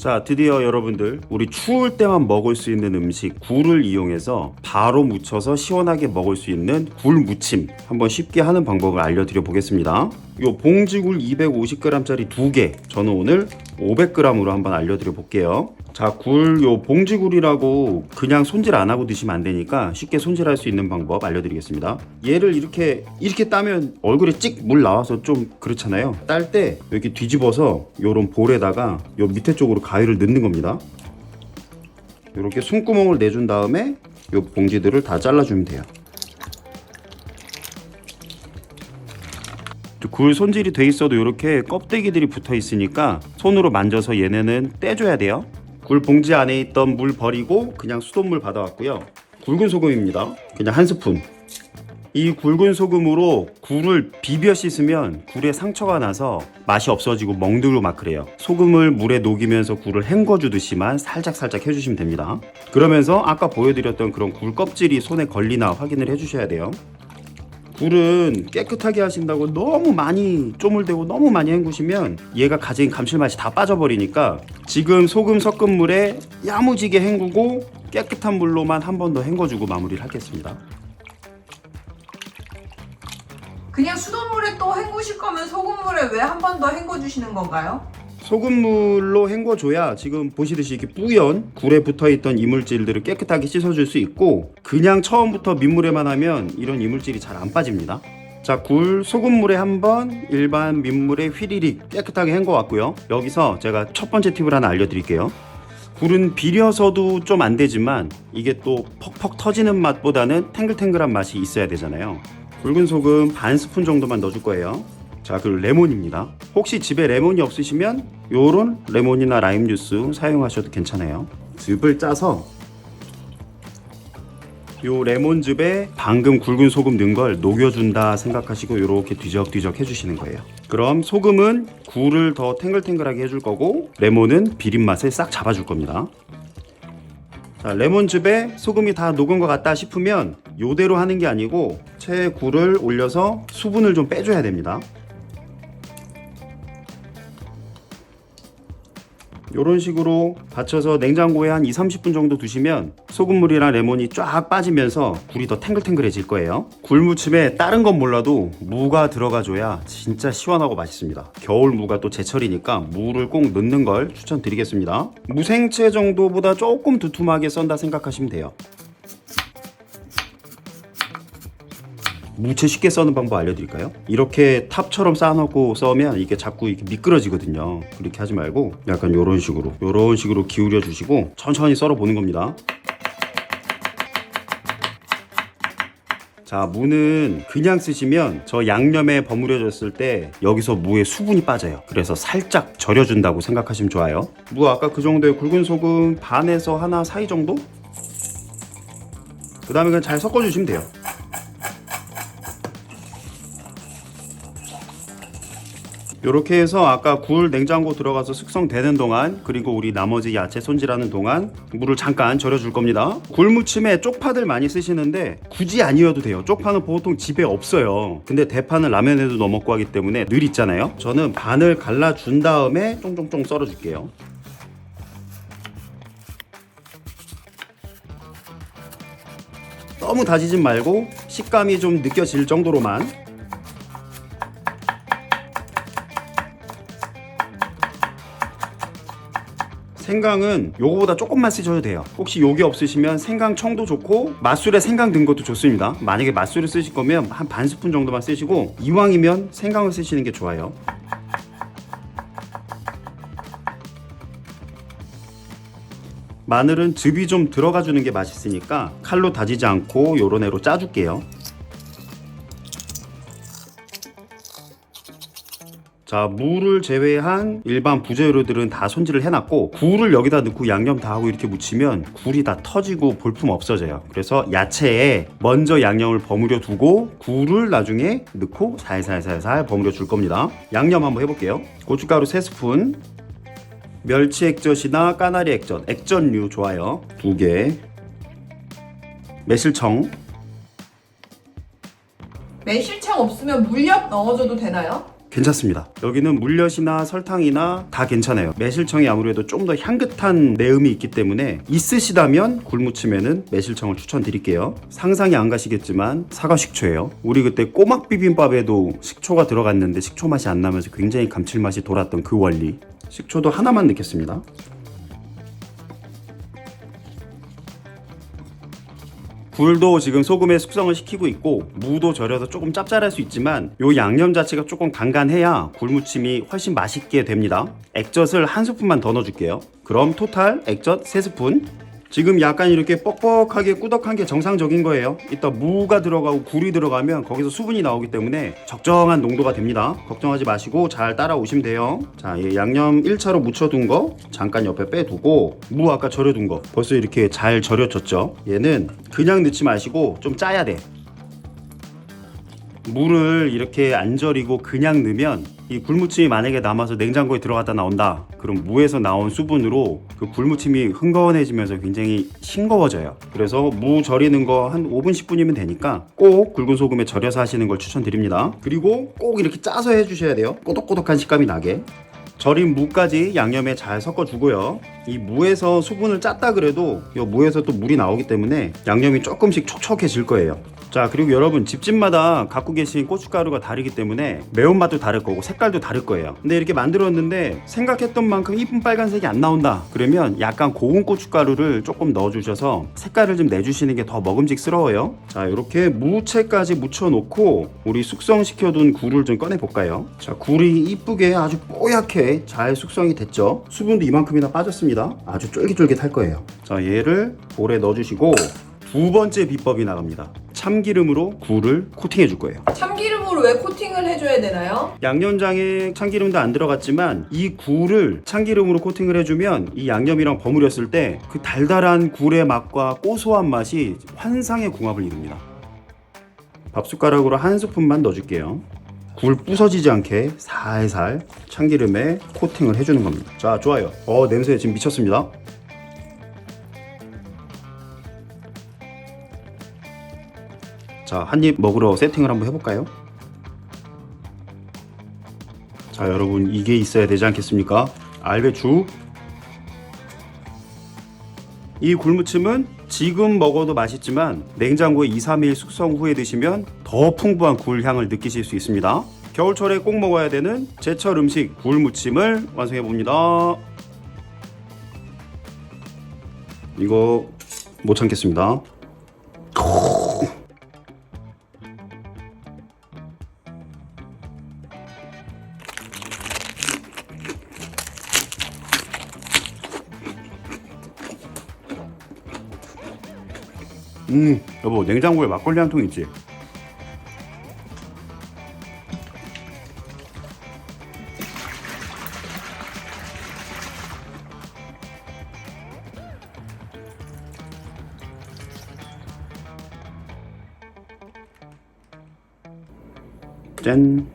자, 드디어 여러분들 우리 추울 때만 먹을 수 있는 음식 굴을 이용해서 바로 무쳐서 시원하게 먹을 수 있는 굴 무침 한번 쉽게 하는 방법을 알려드려 보겠습니다. 요 봉지굴 250g짜리 두 개, 저는 오늘 500g으로 한번 알려드려 볼게요. 자, 굴 요 봉지굴이라고 그냥 손질 안 하고 드시면 안 되니까 쉽게 손질할 수 있는 방법 알려드리겠습니다. 얘를 이렇게 이렇게 따면 얼굴에 찍 물 나와서 좀 그렇잖아요. 딸 때 이렇게 뒤집어서 요런 볼에다가 요 밑에 쪽으로 가위를 넣는 겁니다. 이렇게 숨구멍을 내준 다음에 요 봉지들을 다 잘라주면 돼요. 굴 손질이 돼 있어도 이렇게 껍데기들이 붙어 있으니까 손으로 만져서 얘네는 떼줘야 돼요. 굴 봉지 안에 있던 물 버리고 그냥 수돗물 받아왔고요. 굵은 소금입니다. 그냥 한 스푼. 이 굵은 소금으로 굴을 비벼 씻으면 굴에 상처가 나서 맛이 없어지고 멍들고 막 그래요. 소금을 물에 녹이면서 굴을 헹궈주듯이만 살짝살짝 해주시면 됩니다. 그러면서 아까 보여드렸던 그런 굴 껍질이 손에 걸리나 확인을 해주셔야 돼요. 굴은 깨끗하게 하신다고 너무 많이 쪼물대고 너무 많이 헹구시면 얘가 가진 감칠맛이 다 빠져버리니까 지금 소금 섞은 물에 야무지게 헹구고 깨끗한 물로만 한 번 더 헹궈주고 마무리를 하겠습니다. 그냥 수돗물에 또 헹구실 거면 소금물에 왜 한 번 더 헹궈 주시는 건가요? 소금물로 헹궈줘야 지금 보시듯이 이렇게 뿌연 굴에 붙어있던 이물질들을 깨끗하게 씻어줄 수 있고 그냥 처음부터 민물에만 하면 이런 이물질이 잘 안 빠집니다. 자, 굴 소금물에 한번 일반 민물에 휘리릭 깨끗하게 헹궈왔고요. 여기서 제가 첫 번째 팁을 하나 알려드릴게요. 굴은 비려서도 좀 안 되지만 이게 또 퍽퍽 터지는 맛보다는 탱글탱글한 맛이 있어야 되잖아요. 굵은 소금 반 스푼 정도만 넣어줄 거예요. 자, 그리고 레몬입니다. 혹시 집에 레몬이 없으시면 요런 레몬이나 라임 주스 사용하셔도 괜찮아요. 즙을 짜서 요 레몬즙에 방금 굵은 소금 넣은 걸 녹여준다 생각하시고 이렇게 뒤적뒤적 해주시는 거예요. 그럼 소금은 굴을 더 탱글탱글하게 해줄 거고 레몬은 비린 맛을 싹 잡아줄 겁니다. 자, 레몬즙에 소금이 다 녹은 것 같다 싶으면 요대로 하는 게 아니고 채 굴을 올려서 수분을 좀 빼줘야 됩니다. 이런 식으로 받쳐서 냉장고에 한 2, 30분 정도 두시면 소금물이랑 레몬이 쫙 빠지면서 굴이 더 탱글탱글해질 거예요. 굴무침에 다른 건 몰라도 무가 들어가줘야 진짜 시원하고 맛있습니다. 겨울 무가 또 제철이니까 무를 꼭 넣는 걸 추천드리겠습니다. 무생채 정도보다 조금 두툼하게 썬다 생각하시면 돼요. 무채 쉽게 써는 방법 알려드릴까요? 이렇게 탑처럼 쌓아놓고 써면 이게 자꾸 이렇게 미끄러지거든요. 그렇게 하지 말고 약간 이런 식으로 이런 식으로 기울여 주시고 천천히 썰어 보는 겁니다. 자, 무는 그냥 쓰시면 저 양념에 버무려졌을 때 여기서 무의 수분이 빠져요. 그래서 살짝 절여준다고 생각하시면 좋아요. 무 아까 그 정도의 굵은 소금 반에서 하나 사이 정도? 그 다음에 그냥 잘 섞어주시면 돼요. 이렇게 해서 아까 굴 냉장고 들어가서 숙성되는 동안 그리고 우리 나머지 야채 손질하는 동안 물을 잠깐 절여줄 겁니다. 굴무침에 쪽파들 많이 쓰시는데 굳이 아니어도 돼요. 쪽파는 보통 집에 없어요. 근데 대파는 라면에도 넣어 먹고 하기 때문에 늘 있잖아요. 저는 반을 갈라준 다음에 쫑쫑쫑 썰어줄게요. 너무 다지진 말고 식감이 좀 느껴질 정도로만 생강은 요거보다 조금만 쓰셔도 돼요. 혹시 요게 없으시면 생강 청도 좋고 맛술에 생강 든 것도 좋습니다. 만약에 맛술을 쓰실 거면 한 반 스푼 정도만 쓰시고 이왕이면 생강을 쓰시는 게 좋아요. 마늘은 즙이 좀 들어가 주는 게 맛있으니까 칼로 다지지 않고 요런 애로 짜줄게요. 자, 무를 제외한 일반 부재료들은 다 손질을 해놨고 굴을 여기다 넣고 양념 다 하고 이렇게 무치면 굴이 다 터지고 볼품 없어져요. 그래서 야채에 먼저 양념을 버무려 두고 굴을 나중에 넣고 살살살살 버무려 줄 겁니다. 양념 한번 해볼게요. 고춧가루 3스푼 멸치 액젓이나 까나리 액젓, 액젓류 좋아요. 2개 매실청 매실청 없으면 물엿 넣어줘도 되나요? 괜찮습니다. 여기는 물엿이나 설탕이나 다 괜찮아요. 매실청이 아무래도 좀 더 향긋한 내음이 있기 때문에 있으시다면 굴무침에는 매실청을 추천드릴게요. 상상이 안 가시겠지만 사과 식초예요. 우리 그때 꼬막 비빔밥에도 식초가 들어갔는데 식초 맛이 안 나면서 굉장히 감칠맛이 돌았던 그 원리. 식초도 하나만 넣겠습니다. 굴도 지금 소금에 숙성을 시키고 있고 무도 절여서 조금 짭짤할 수 있지만 요 양념 자체가 조금 간간해야 굴무침이 훨씬 맛있게 됩니다. 액젓을 한 스푼만 더 넣어줄게요. 그럼 토탈 액젓 3스푼 지금 약간 이렇게 뻑뻑하게 꾸덕한 게 정상적인 거예요. 이따 무가 들어가고 굴이 들어가면 거기서 수분이 나오기 때문에 적정한 농도가 됩니다. 걱정하지 마시고 잘 따라오시면 돼요. 자, 이 양념 1차로 묻혀둔 거 잠깐 옆에 빼두고 무 아까 절여둔 거 벌써 이렇게 잘 절여졌죠. 얘는 그냥 넣지 마시고 좀 짜야 돼. 물을 이렇게 안 절이고 그냥 넣으면 이 굴무침이 만약에 남아서 냉장고에 들어갔다 나온다. 그럼 무에서 나온 수분으로 그 굴무침이 흥건해지면서 굉장히 싱거워져요. 그래서 무 절이는 거 한 5분 10분이면 되니까 꼭 굵은 소금에 절여서 하시는 걸 추천드립니다. 그리고 꼭 이렇게 짜서 해주셔야 돼요. 꼬독꼬독한 식감이 나게 절인 무까지 양념에 잘 섞어주고요. 이 무에서 수분을 짰다 그래도 이 무에서 또 물이 나오기 때문에 양념이 조금씩 촉촉해질 거예요. 자 그리고 여러분 집집마다 갖고 계신 고춧가루가 다르기 때문에 매운맛도 다를 거고 색깔도 다를 거예요. 근데 이렇게 만들었는데 생각했던 만큼 이쁜 빨간색이 안 나온다. 그러면 약간 고운 고춧가루를 조금 넣어주셔서 색깔을 좀 내주시는 게 더 먹음직스러워요. 자 이렇게 무채까지 묻혀놓고 우리 숙성시켜둔 굴을 좀 꺼내 볼까요? 자 굴이 이쁘게 아주 뽀얗 게 잘 숙성이 됐죠. 수분도 이만큼이나 빠졌습니다. 아주 쫄깃쫄깃할 거예요. 자 얘를 볼에 넣어주시고 두 번째 비법이 나갑니다. 참기름으로 굴을 코팅해 줄 거예요. 참기름으로 왜 코팅을 해줘야 되나요? 양념장에 참기름도 안 들어갔지만 이 굴을 참기름으로 코팅을 해주면 이 양념이랑 버무렸을 때 그 달달한 굴의 맛과 고소한 맛이 환상의 궁합을 이룹니다. 밥숟가락으로 한 스푼만 넣어줄게요. 굴 부서지지 않게 살살 참기름에 코팅을 해주는 겁니다. 자, 좋아요. 어, 냄새 지금 미쳤습니다. 자, 한 입 먹으러 세팅을 한번 해볼까요? 자, 여러분 이게 있어야 되지 않겠습니까? 알배추. 이 굴무침은 지금 먹어도 맛있지만 냉장고에 2, 3일 숙성 후에 드시면 더 풍부한 굴 향을 느끼실 수 있습니다. 겨울철에 꼭 먹어야 되는 제철 음식 굴무침을 완성해 봅니다. 이거 못 참겠습니다. 음, 여보 냉장고에 막걸리 한 통 있지? 짠.